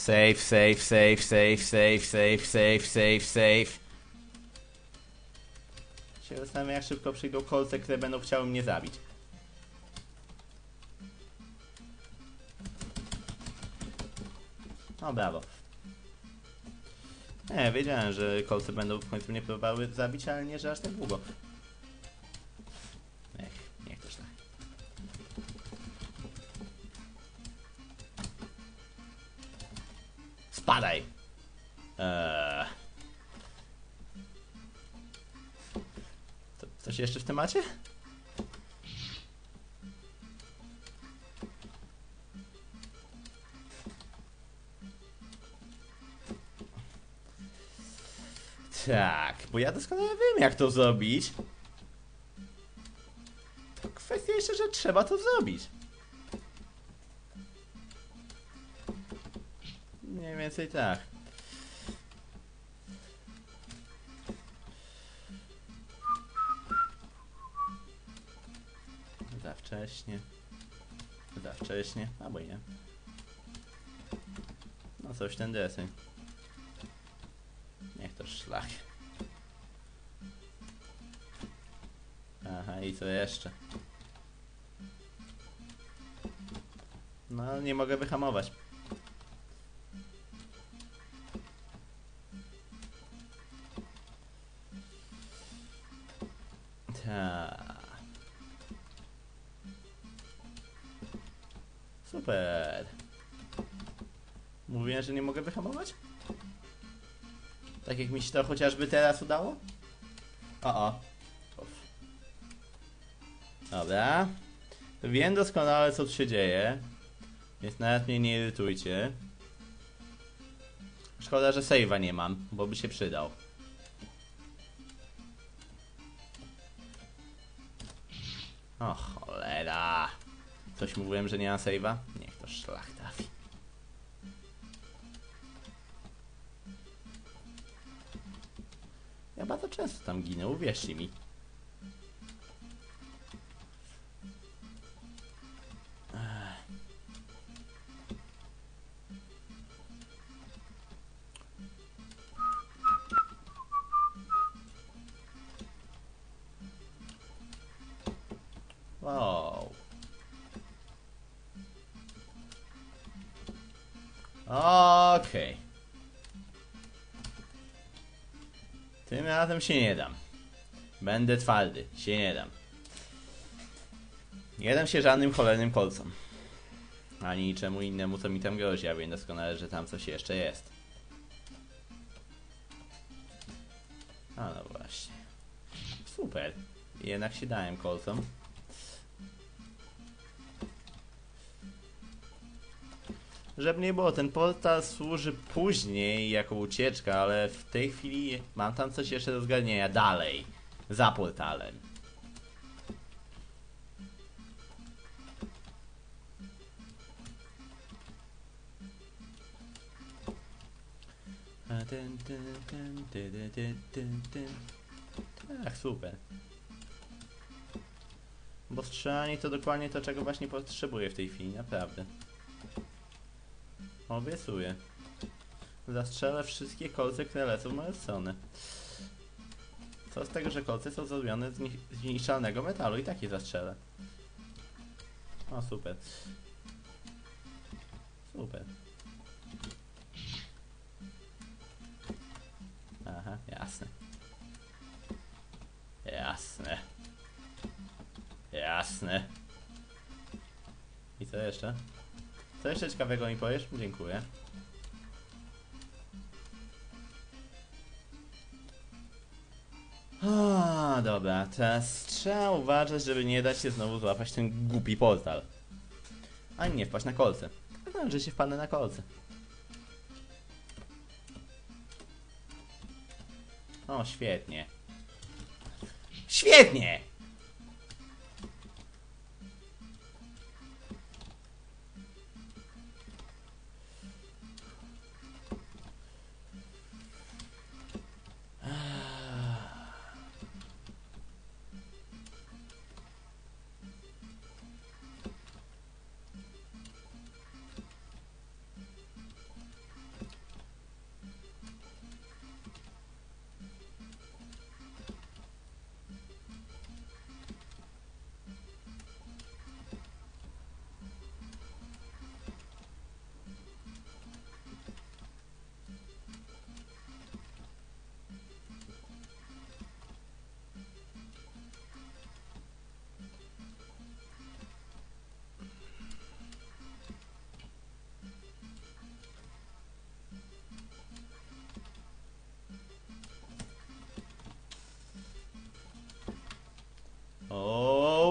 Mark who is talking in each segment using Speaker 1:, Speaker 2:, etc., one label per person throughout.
Speaker 1: Safe, safe, safe, safe, safe, safe, safe, safe, safe. Się zastanawiam, jak szybko przyjdą kolce, które będą chciały mnie zabić. No brawo. Nie, wiedziałem, że kolce będą w końcu mnie próbowały zabić, ale nie, że aż tak długo. Spadaj! Eee. Coś jeszcze w temacie? Tak, bo ja doskonale wiem jak to zrobić. To kwestia jeszcze, że trzeba to zrobić. Więcej tak. Za wcześnie. Za wcześnie, albo nie. No coś ten deseń. Niech to szlak. Aha, i co jeszcze? No, nie mogę wyhamować. Super. Mówiłem, że nie mogę wyhamować? Tak jak mi się to chociażby teraz udało? O, o. Dobra. Wiem doskonale co tu się dzieje. Więc nawet mnie nie irytujcie. Szkoda, że save'a nie mam, bo by się przydał. O cholera. Coś mówiłem, że nie ma save'a? Niech to szlach trafi. Ja bardzo często tam ginę, uwierzcie mi. Tym razem się nie dam. Będę twardy, się nie dam. Nie dam się żadnym cholernym kolcom. Ani niczemu innemu, co mi tam grozi, a wiem doskonale, że tam coś jeszcze jest. A no właśnie. Super. Jednak się dałem kolcom. Żeby nie było, ten portal służy później jako ucieczka, ale w tej chwili mam tam coś jeszcze do zgarnienia dalej. Za portalem. Tak, super. Bo strzelanie to dokładnie to, czego właśnie potrzebuję w tej chwili, naprawdę. Obiecuję. Zastrzelę wszystkie kolce, które lecą w stronę. Co z tego, że kolce są zrobione z ni- z niszczalnego metalu i takie zastrzelę. O, super. Super. Aha, jasne. Jasne. Jasne. I co jeszcze? Co jeszcze ciekawego mi powiesz? Dziękuję. A, dobra, teraz trzeba uważać, żeby nie dać się znowu złapać ten głupi portal. Ani nie wpaść na kolce. No, że się wpadnę na kolce. O, świetnie. Świetnie!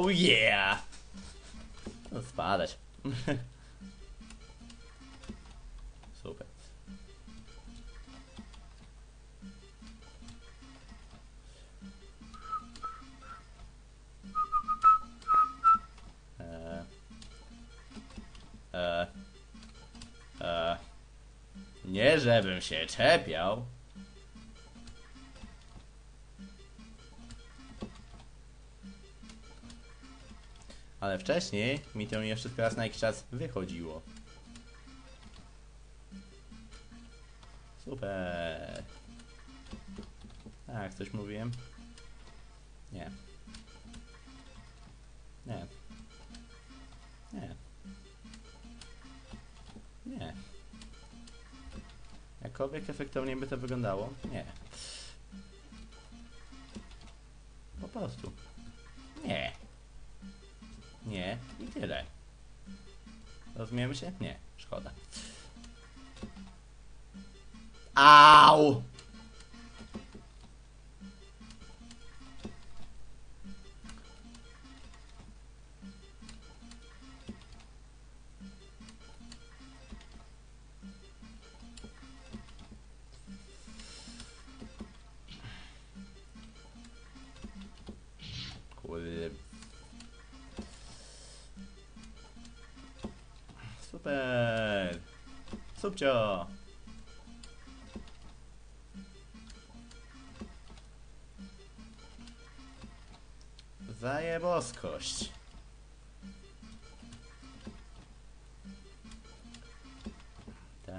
Speaker 1: Yeah! No spadać. Super. Eee. Eee. Eee. Nie żebym się czepiał. Ale wcześniej mi to jeszcze teraz na jakiś czas wychodziło. Super. Tak, coś mówiłem? Nie. Nie. Nie. Nie. Jakkolwiek efektownie by to wyglądało? Nie. Po prostu. Nie. I tyle. Rozumiemy się? Nie. Szkoda. Au! Super! Subcio! Zajeboskość. Ta.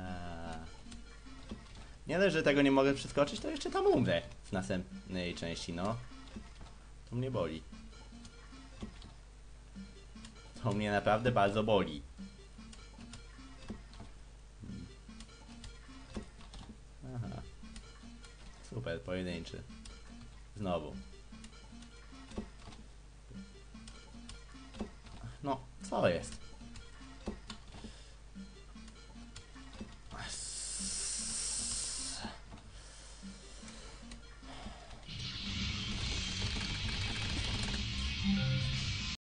Speaker 1: Nie dość, że tego nie mogę przeskoczyć, to jeszcze tam umrę w następnej części, no. To mnie boli. To mnie naprawdę bardzo boli. Pojedynczy. Znowu. No, co jest?